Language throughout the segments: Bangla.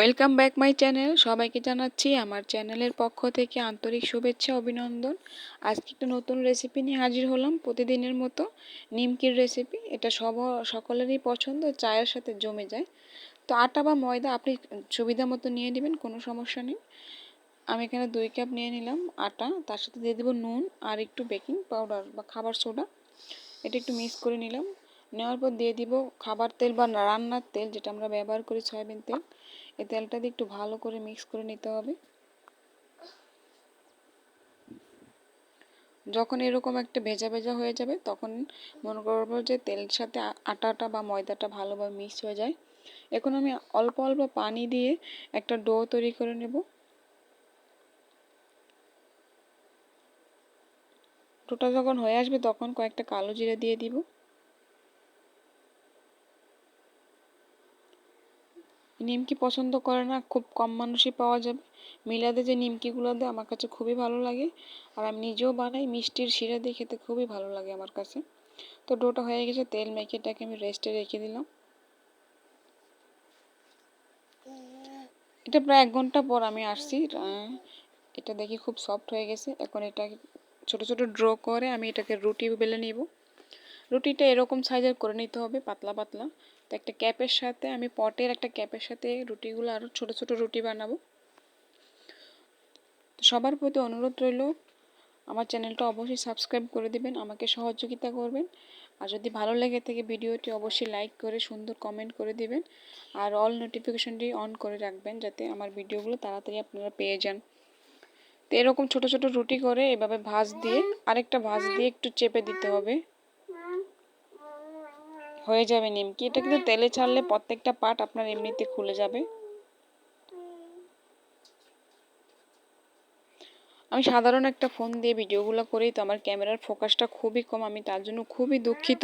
ওয়েলকাম ব্যাক মাই চ্যানেল সবাইকে জানাচ্ছি আমার চ্যানেলের পক্ষ থেকে আন্তরিক শুভেচ্ছা, অভিনন্দন। আজকে একটা নতুন রেসিপি নিয়ে হাজির হলাম প্রতিদিনের মতো। নিমকির রেসিপি এটা সব, সকলেরই পছন্দ, চায়ের সাথে জমে যায়। তো আটা বা ময়দা আপনি সুবিধা মতো নিয়ে নেবেন, কোনো সমস্যা নেই। আমি এখানে দুই কাপ নিয়ে নিলাম আটা, তার সাথে দিয়ে দেবো নুন আর একটু বেকিং পাউডার বা খাবার সোডা এটা একটু মিক্স করে নিলাম। নেওয়ার পর দিয়ে দিব খাবার তেল বা রান্নার তেল, যেটা আমরা ব্যবহার করি সয়াবিন তেল। এই তেলটা দিয়ে একটু ভালো করে মিক্স করে নিতে হবে। যখন এরকম একটা ভেজা ভেজা হয়ে যাবে, তখন মনে করব যে তেলের সাথে আটাটা বা ময়দাটা ভালোভাবে মিক্স হয়ে যায়। এখন আমি অল্প অল্প পানি দিয়ে একটা ডো তৈরি করে নেব। ডোটা যখন হয়ে আসবে, তখন কয়েকটা কালো জিরা দিয়ে দিব। নিমকি পছন্দ করে না, খুব কম মানুষই পাওয়া যাবে। মিলাদে যে নিমকিগুলো দেয়, আমার কাছে খুবই ভালো লাগে। আর আমি নিজেও বানাই, মিষ্টির শিরা দিয়ে খেতে খুবই ভালো লাগে আমার কাছে। তো ডোটা হয়ে গেছে, তেল মেখে এটাকে আমি রেস্টে রেখে দিলাম। এটা প্রায় এক ঘণ্টা পর আমি আসছি। এটা দেখি খুব সফট হয়ে গেছে। এখন এটা ছোট ছোট ড্র করে আমি এটাকে রুটি বেলে নিব। রুটিটা এরকম সাইজের করে নিতে হবে, পাতলা পাতলা। তো একটা ক্যাপের সাথে, আমি পটের একটা ক্যাপের সাথে রুটিগুলো আরও ছোট ছোট রুটি বানাবো। সবার প্রতি অনুরোধ রইল, আমার চ্যানেলটা অবশ্যই সাবস্ক্রাইব করে দিবেন, আমাকে সহযোগিতা করবেন। আর যদি ভালো লেগে থাকে ভিডিওটি, অবশ্যই লাইক করে, সুন্দর কমেন্ট করে দিবেন। আর অল নোটিফিকেশনটি অন করে রাখবেন, যাতে আমার ভিডিওগুলো তাড়াতাড়ি আপনারা পেয়ে যান। তো এরকম ছোট ছোট রুটি করে এভাবে ভাজ দিয়ে, আরেকটা ভাজ দিয়ে একটু চেপে দিতে হবে। হয়ে যাবে নিমকি। এটা কিন্তু তেলে ছাড়লে প্রত্যেকটা পার্ট আপনার এমনিতে খুলে যাবে। আমি সাধারণ একটা ফোন দিয়ে ভিডিওগুলো করি তো আমার ক্যামেরার ফোকাসটা খুবই কম আমি তার জন্য খুবই দুঃখিত।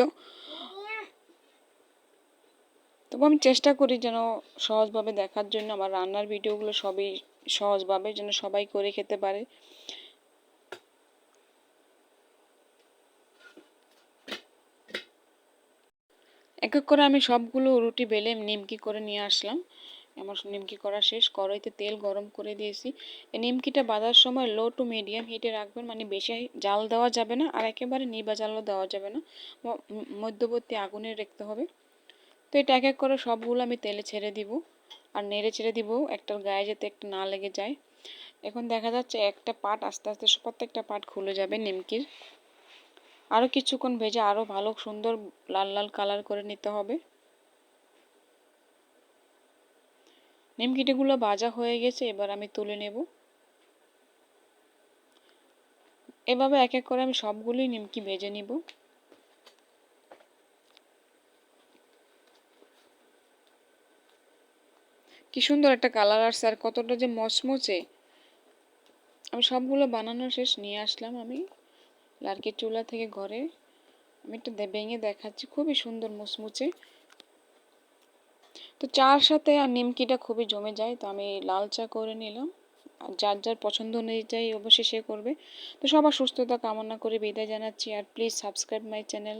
তবু আমি চেষ্টা করি যেন সহজভাবে দেখার জন্য আমার রান্নার ভিডিওগুলো সবই সহজভাবে যেন সবাই করে খেতে পারে। এক এক করে আমি সবগুলো রুটি বেলে নিমকি করে নিয়ে আসলাম। আমার নিমকি করা শেষ। কড়াইতে তেল গরম করে দিয়েছি। এই নিমকিটা বাঁধার সময় লো টু মিডিয়াম হিটে রাখবেন মানে বেশি জাল দেওয়া যাবে না আর একেবারে নিবা জালও দেওয়া যাবে না। মধ্যবর্তী আগুনে রাখতে হবে। তো এটা এক এক করে সবগুলো আমি তেলে ছেড়ে দিব আর নেড়ে ছেড়ে দিব একটার গায়ে যাতে একটা না লেগে যায়। এখন দেখা যাচ্ছে একটা পাট আস্তে আস্তে, প্রত্যেকটা পাট খুলে যাবে নিমকির। আরও কিছুক্ষণ ভেজে আরও ভালো সুন্দর লাল লাল কালার করে নিতে হবে। নিমকিটিগুলো ভাজা হয়ে গেছে, এবার আমি তুলে নেব। এভাবে এক এক করে আমি সবগুলোই নিমকি ভেজে নিব। কি সুন্দর একটা কালার আসছে, আর কতটা যে মচমচে। আমি সবগুলো বানানো শেষ নিয়ে আসলাম আমি। লার্কির চুলা থেকে ঘরে। আমি একটু ভেঙে দেখাচ্ছি, খুবই সুন্দর মুচমুচে। তো চার সাথে আর নিমকিটা খুবই জমে যায়, তো আমি লাল চা করে নিলাম। আর যার যার পছন্দ অনুযায়ী অবশ্যই সে করবে। তো সবার সুস্থতা কামনা করে বিদায় জানাচ্ছি, আর প্লিজ সাবস্ক্রাইব মাই চ্যানেল